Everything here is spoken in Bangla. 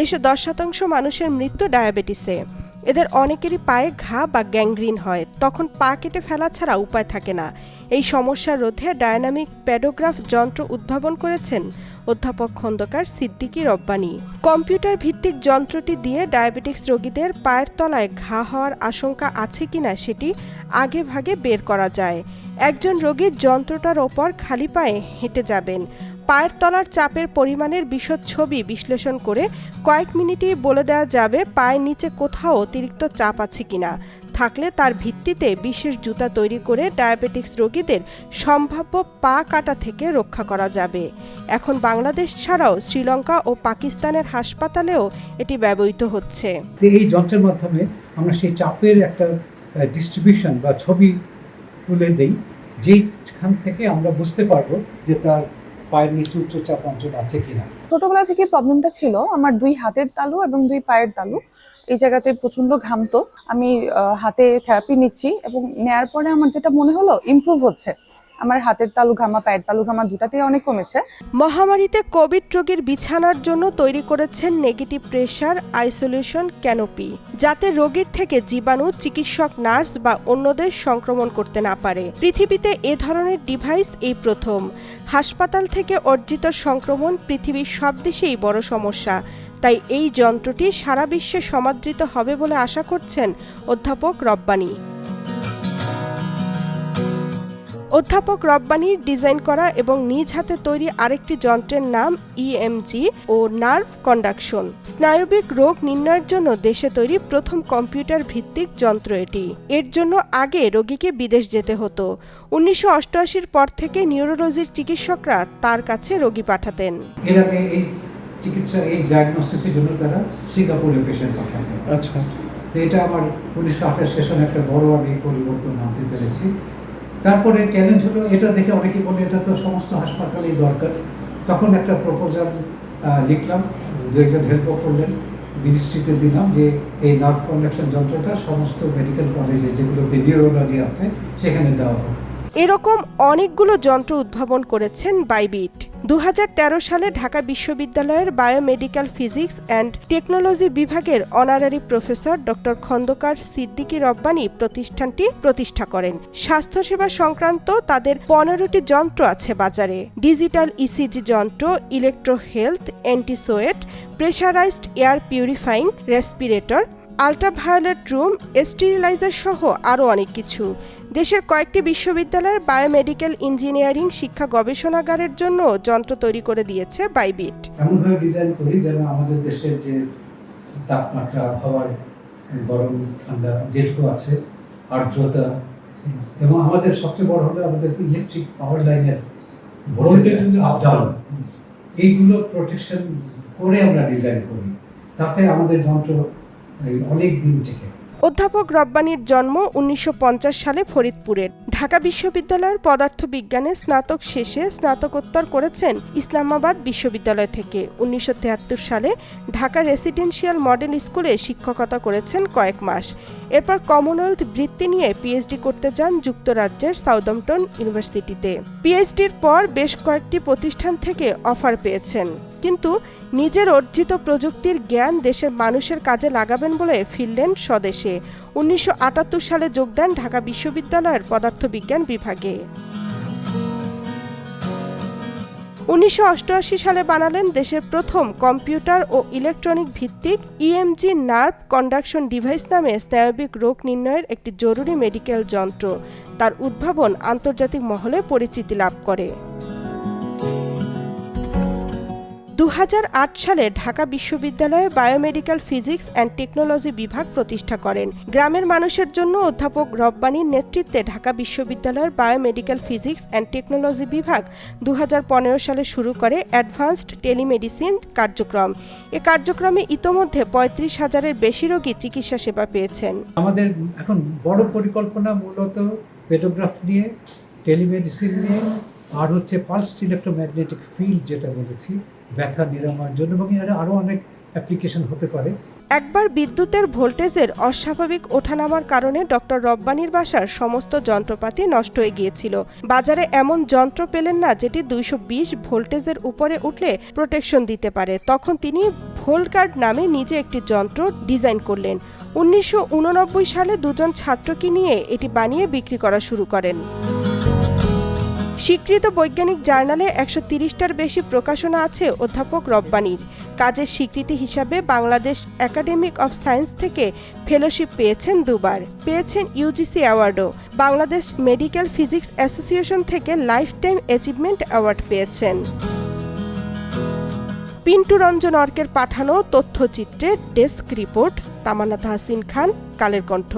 দেশে দশ শতাংশ মানুষের মৃত্যু ডায়াবেটিসে। এদের অনেকেরই পায়ে ঘা বা গ্যাংগ্রিন হয়। তখন পা কেটে ফেলা ছাড়া উপায় থাকে না। এই সমস্যা রোধে ডায়নামিক প্যাডোগ্রাফ যন্ত্র উদ্ভাবন করেছেন অধ্যাপক খন্দকার সিদ্দিকি রব্বানি। কম্পিউটার ভিত্তিক যন্ত্রটি দিয়ে ডায়াবেটিক্স রোগীদের পায়ের তলায় ঘা হওয়ার আশঙ্কা আছে কিনা সেটি আগে ভাগে বের করা যায়। একজন রোগীর যন্ত্রটার ওপর খালি পায়ে হেঁটে যাবেন। পায়ের তলার চাপের পরিমাণের বিশদ ছবি বিশ্লেষণ করে কয়েক মিনিটেই বলে দেওয়া যাবে পায়ের নিচে কোথাও অতিরিক্ত চাপ আছে কিনা। থাকলে তার ভিত্তিতে বিশেষ জুতা তৈরি করে ডায়াবেটিক্স রোগীদের সম্ভাব্য পা কাটা থেকে রক্ষা করা যাবে। এখন বাংলাদেশ ছাড়াও শ্রীলঙ্কা ও পাকিস্তানের হাসপাতালেও এটি ব্যবহৃত হচ্ছে। এই যন্ত্রের মাধ্যমে আমরা সেই চাপের একটা ডিস্ট্রিবিউশন বা ছবি তুলে দেই যেখান থেকে আমরা বুঝতে পারব যে তার পায়ের নিচে উচ্চচাপ অঞ্চল আছে কিনা? ছোটবেলা থেকে প্রবলেমটা ছিল। আমার দুই হাতের তালু এবং দুই পায়ের তালু। এই জায়গাতে প্রচণ্ড ঘামতো আমি হাতে থেরাপি নিচ্ছি এবং নেয়ার পরে আমার যেটা মনে হলো ইমপ্রুভ হচ্ছে। আমার হাতের তালু ঘামা পায়ের তালু ঘামা দুটাতেই অনেক কমেছে। মহামারীতে কোভিড রোগীর বিছানার জন্য তৈরি করেছেন নেগেটিভ প্রেশার আইসোলেশন ক্যানোপি যাতে রোগীর থেকে জীবাণু চিকিৎসক নার্স বা অন্যদের সংক্রমণ করতে না পারে। পৃথিবীতে এ ধরনের ডিভাইস এই প্রথম। হাসপাতাল থেকে অর্জিত সংক্রমণ পৃথিবীর সব দেশেই বড় সমস্যা। তাই এই যন্ত্রটি সারা বিশ্বে সমাদৃত হবে বলে আশা করছেন অধ্যাপক রব্বানী। অধ্যাপক রব্বানির ডিজাইন করা এবং নিজ হাতে তৈরি আরেকটি যন্ত্রের নাম ইএমজি ও নার্ভ কন্ডাকশন। স্নায়বিক রোগ নির্ণয়ের জন্য দেশে তৈরি প্রথম কম্পিউটার ভিত্তিক যন্ত্র এটি। এর জন্য আগে রোগীকে বিদেশ যেতে হতো। উনিশশো অষ্টআশির পর থেকে নিউরোলজির চিকিৎসকরা তার কাছে রোগী পাঠাতেন। এর আগে এই চিকিৎসা এই ডায়াগনোসিসের জন্য তারা সিঙ্গাপুরে পেশেন্ট পাঠাতেন। আচ্ছা। তো এটা আমার উনিশশো আঠাশ সেশনে একটা বড় আমি পরিবর্তন আনতে পেরেছি। তারপরে চ্যালেঞ্জ হলো, এটা দেখে অনেকে বলে এটা তো সমস্ত হাসপাতালেই দরকার। তখন একটা প্রপোজাল লিখলাম, দু একজন হেল্পও করলেন। মিনিস্ট্রিতে দিলাম যে, এই নার্ভ কন্ডাকশন যন্ত্রটা সমস্ত মেডিকেল কলেজে যেগুলোতে নিউরোলজি আছে, সেখানে দেওয়া হবে এরকম অনেকগুলো যন্ত্র উদ্ভাবন করেছেন বাইবিট দু হাজার তেরো সালে ঢাকা বিশ্ববিদ্যালয়ের বায়োমেডিক্যাল ফিজিক্স অ্যান্ড টেকনোলজি বিভাগের honorary professor doctor Khandaker Siddiqui Rabbani প্রতিষ্ঠানটি প্রতিষ্ঠা করেন। স্বাস্থ্যসেবা সংক্রান্ত তাদের পনেরোটি যন্ত্র আছে বাজারে। ডিজিটাল ইসিজি যন্ত্র electro health antisweat pressurised air purifying respirator ultraviolet room steriliser সহ আরও অনেক কিছু। দেশের কয়েকটি বিশ্ববিদ্যালয়ের বায়োমেডিক্যাল ইঞ্জিনিয়ারিং শিক্ষা গবেষণাগারের জন্য যন্ত্র তৈরি করে দিয়েছে বাইবিট এমনভাবে ডিজাইন করি যেন আমাদের দেশের যে তাপমাত্রা আবহাওয়ার গরম ঠান্ডা যেটুকু আছে আর্দ্রতা এবং আমাদের সবচেয়ে বড় হলো আমাদের ইলেকট্রিক পাওয়ার লাইনের ভোল্টেজ আপ ডাউন এইগুলো প্রোটেকশন করে আমরা ডিজাইন করি। তাতে আমাদের যন্ত্র অনেক দিন টিকে অধ্যাপক রব্বানীর জন্ম উনিশশো পঞ্চাশ সালে ফরিদপুরে। ঢাকা বিশ্ববিদ্যালয়ের পদার্থবিজ্ঞানে স্নাতক শেষে স্নাতকোত্তর করেছেন ইসলামাবাদ বিশ্ববিদ্যালয় থেকে। উনিশশো সালে ঢাকা রেসিডেন্সিয়াল মডেল স্কুলে শিক্ষকতা করেছেন কয়েক মাস। এরপর কমনওয়েলথ বৃত্তি নিয়ে পিএইচডি করতে যান যুক্তরাজ্যের সাউদাম্পটন ইউনিভার্সিটিতে। পিএইচডির পর বেশ কয়েকটি প্রতিষ্ঠান থেকে অফার পেয়েছেন। কিন্তু নিজের অর্জিত প্রযুক্তির জ্ঞান দেশের মানুষের কাজে লাগাবেন বলে ফিরলেন স্বদেশে। উনিশশো আটাত্তর সালে যোগ দেন ঢাকা বিশ্ববিদ্যালয়ের পদার্থবিজ্ঞান বিভাগে। উনিশশো অষ্টআশি সালে বানালেন দেশের প্রথম কম্পিউটার ও ইলেকট্রনিক ভিত্তিক ইএমজি নার্ভ কন্ডাকশন ডিভাইস নামে স্নায়বিক রোগ নির্ণয়ের একটি জরুরি মেডিকেল যন্ত্র। তার উদ্ভাবন আন্তর্জাতিক মহলে পরিচিতি লাভ করে। দুহাজার আট সালে ঢাকা বিশ্ববিদ্যালয়ে বায়োমেডিক্যাল ফিজিক্স অ্যান্ড টেকনোলজি বিভাগ প্রতিষ্ঠা করেন। গ্রামের মানুষের জন্য অধ্যাপক রব্বানীর নেতৃত্বে ঢাকা বিশ্ববিদ্যালয়ের বায়োমেডিক্যাল ফিজিক্স অ্যান্ড টেকনোলজি বিভাগ দুহাজার পনেরো সালে শুরু করে অ্যাডভান্সড টেলিমেডিসিন কার্যক্রম। এ কার্যক্রমে ইতোমধ্যে পঁয়ত্রিশ হাজারের বেশি রোগী চিকিৎসা সেবা পেয়েছেন। আমাদের এখন বড় পরিকল্পনা মূলত পেটোগ্রাফ নিয়ে, টেলিমেডিসিন নিয়ে আর হচ্ছে পালসড ইলেকট্রোম্যাগনেটিক ফিল্ড যেটা বলেছি, ব্যথা নিরাময়ের জন্য এবং এর আরও অনেক অ্যাপ্লিকেশন হতে পারে। একবার বিদ্যুতের ভোল্টেজের অস্বাভাবিক ওঠানামার কারণে ডক্টর রব্বানির বাসার সমস্ত যন্ত্রপাতি নষ্ট হয়ে গিয়েছিল। বাজারে এমন যন্ত্র পেলেন না যেটি দুইশো বিশ ভোল্টেজের উপরে উঠলে প্রোটেকশন দিতে পারে। তখন তিনি ভোলকার্ড নামে নিজে একটি যন্ত্র ডিজাইন করলেন। উনিশশো উননব্বই সালে দুজন ছাত্রকে নিয়ে এটি বানিয়ে বিক্রি করা শুরু করেন। স্বীকৃত বৈজ্ঞানিক জার্নালে একশো তিরিশটার বেশি প্রকাশনা আছে অধ্যাপক রব্বানির কাজের স্বীকৃতি হিসাবে বাংলাদেশ একাডেমিক অফ সায়েন্স থেকে ফেলোশিপ পেয়েছেন দুবার। পেয়েছেন ইউজিসি অ্যাওয়ার্ডও। বাংলাদেশ মেডিকেল ফিজিক্স অ্যাসোসিয়েশন থেকে লাইফ টাইম অ্যাচিভমেন্ট অ্যাওয়ার্ড পেয়েছেন। পিন্টু রঞ্জন অর্কের পাঠানো তথ্যচিত্রে ডেস্ক রিপোর্ট তামান্না তাহসিন খান, কালের কণ্ঠ।